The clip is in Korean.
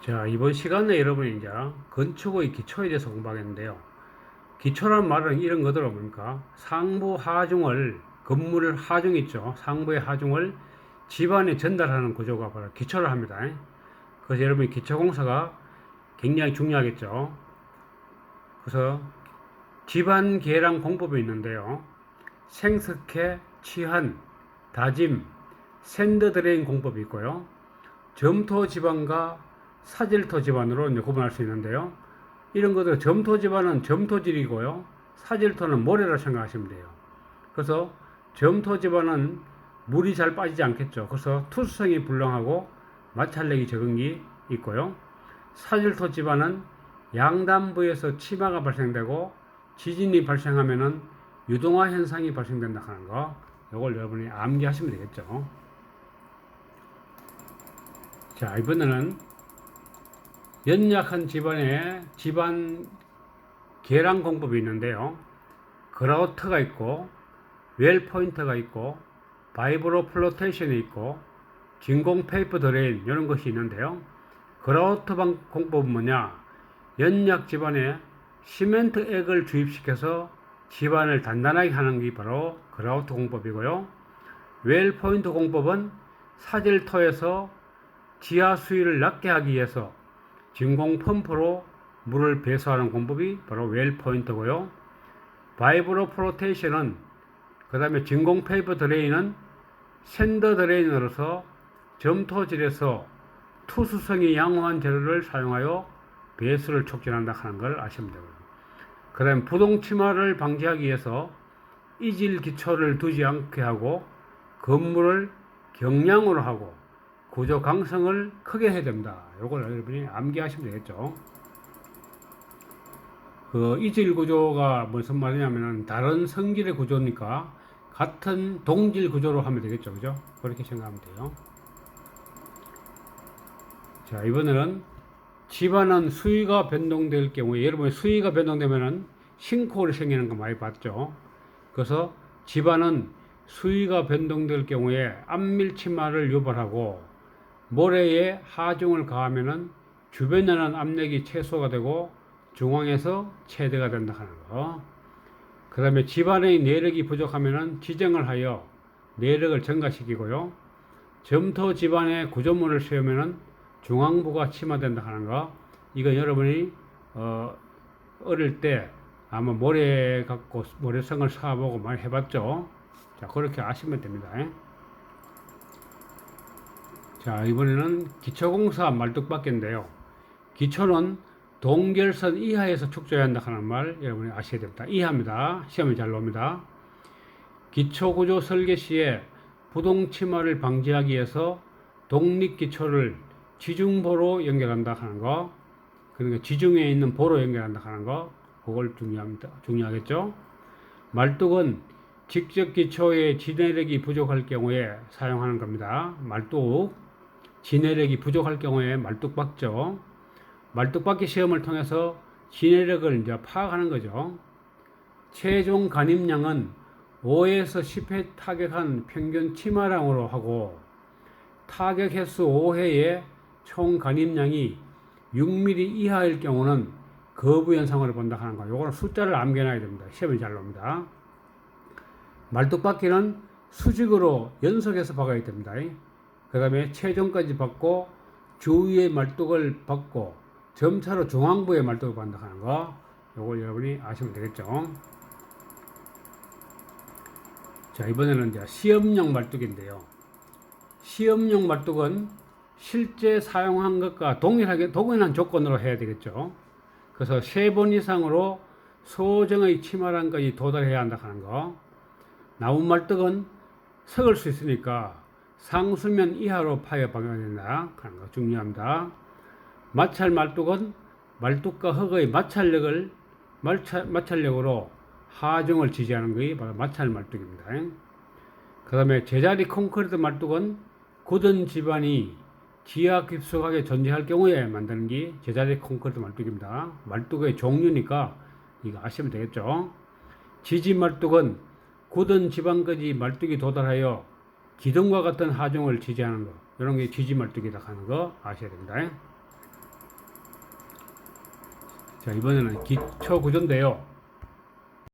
자, 이번 시간에 여러분이 이제 건축의 기초에 대해서 공부하겠는데요. 기초란 말은 이런 거더라 보니까 상부 하중을 건물 하중 있죠. 상부의 하중을 집안에 전달하는 구조가 바로 기초를 합니다. 그래서 여러분이 기초공사가 굉장히 중요하겠죠. 그래서 집안 계량 공법이 있는데요. 생석회, 치한, 다짐, 샌드 드레인 공법이 있고요. 점토 지방과 사질토 지방으로 이제 구분할 수 있는데요. 이런 것들 점토 지방은 점토질이고요. 사질토는 모래라 생각하시면 돼요. 그래서 점토 지방은 물이 잘 빠지지 않겠죠. 그래서 투수성이 불량하고 마찰력이 적은 게 있고요. 사질토 지방은 양단부에서 치마가 발생되고 지진이 발생하면은 유동화 현상이 발생된다 하는 거. 이걸 여러분이 암기하시면 되겠죠. 자, 이번에는 연약한 집안에 집안 계량 공법이 있는데요. 그라우트가 있고 웰 포인트가 있고 바이브로 플로테이션이 있고 진공 페이퍼 드레인 이런 것이 있는데요. 그라우트 방 공법은 뭐냐? 연약 집안에 시멘트 액을 주입시켜서 집안을 단단하게 하는 게 바로 그라우트 공법이고요. 웰 포인트 공법은 사질토에서 지하 수위를 낮게 하기 위해서 진공 펌프로 물을 배수하는 공법이 바로 웰 포인트고요. 바이브로 프로테이션은 그 다음에 진공 페이퍼 드레인은 샌더 드레인으로서 점토질에서 투수성이 양호한 재료를 사용하여 배수를 촉진한다 하는 걸 아시면 되고요. 그 다음에 부동 침하를 방지하기 위해서 이질 기초를 두지 않게 하고 건물을 경량으로 하고 구조 강성을 크게 해야 됩니다. 요걸 여러분이 암기하시면 되겠죠. 그 이질 구조가 무슨 말이냐면은 다른 성질의 구조니까 같은 동질 구조로 하면 되겠죠. 그죠? 그렇게 생각하면 돼요. 자, 이번에는 집안은 수위가 변동될 경우에 여러분 수위가 변동되면은 싱크홀이 생기는 거 많이 봤죠. 그래서 집안은 수위가 변동될 경우에 압밀치마를 유발하고 모래에 하중을 가하면은 주변에는 압력이 최소가 되고 중앙에서 최대가 된다 하는 거. 그 다음에 집안의 내력이 부족하면은 지정을 하여 내력을 증가시키고요. 점토 집안에 구조물을 세우면은 중앙부가 침하된다 하는 거. 이거 여러분이 어, 어릴 때 아마 모래 갖고 모래성을 쌓아보고 많이 해봤죠. 자 그렇게 아시면 됩니다. 자 이번에는 기초공사 말뚝박기인데요. 기초는 동결선 이하에서 축조해야 한다 하는 말 여러분이 아셔야 됩니다. 이하입니다. 시험이 잘 나옵니다. 기초구조 설계 시에 부동침하를 방지하기 위해서 독립기초를 지중보로 연결한다 하는 거 그러니까 지중해 있는 보로 연결한다 하는 거 그걸 중요합니다. 중요하겠죠? 말뚝은 직접 기초의 진해력이 부족할 경우에 사용하는 겁니다. 말뚝 진해력이 부족할 경우에 말뚝 박죠. 말뚝 박기 시험을 통해서 진해력을 이제 파악하는 거죠. 최종 간입량은 5에서 10회 타격한 평균 치마량으로 하고 타격 횟수 5회에 총 간입량이 6mm 이하일 경우는 거부 현상을 본다 하는 거. 요거는 숫자를 암겨놔야 됩니다. 시험이 잘 나옵니다. 말뚝박기는 수직으로 연속해서 박아야 됩니다. 그 다음에 최종까지 받고 주위의 말뚝을 받고 점차로 중앙부의 말뚝을 받는다 하는 거. 요걸 여러분이 아시면 되겠죠. 자, 이번에는 이제 시험용 말뚝인데요. 시험용 말뚝은 실제 사용한 것과 동일하게, 동일한 조건으로 해야 되겠죠. 그래서 세 번 이상으로 소정의 치마란까지 도달해야 한다 하는 거. 나무 말뚝은 썩을 수 있으니까 상수면 이하로 파여 박아야 된다 하는 거 중요합니다. 마찰 말뚝은 말뚝과 흙의 마찰력을 마찰, 마찰력으로 하중을 지지하는 것이 바로 마찰 말뚝입니다. 그 다음에 제자리 콘크리트 말뚝은 굳은 집안이 지하 깊숙하게 존재할 경우에 만드는 게 제자리 콘크리트 말뚝입니다. 말뚝의 종류니까 이거 아시면 되겠죠. 지지 말뚝은 굳은 지방까지 말뚝이 도달하여 기둥과 같은 하중을 지지하는 거 이런 게 지지말뚝이다 하는 거 아셔야 됩니다. 자 이번에는 기초 구조인데요.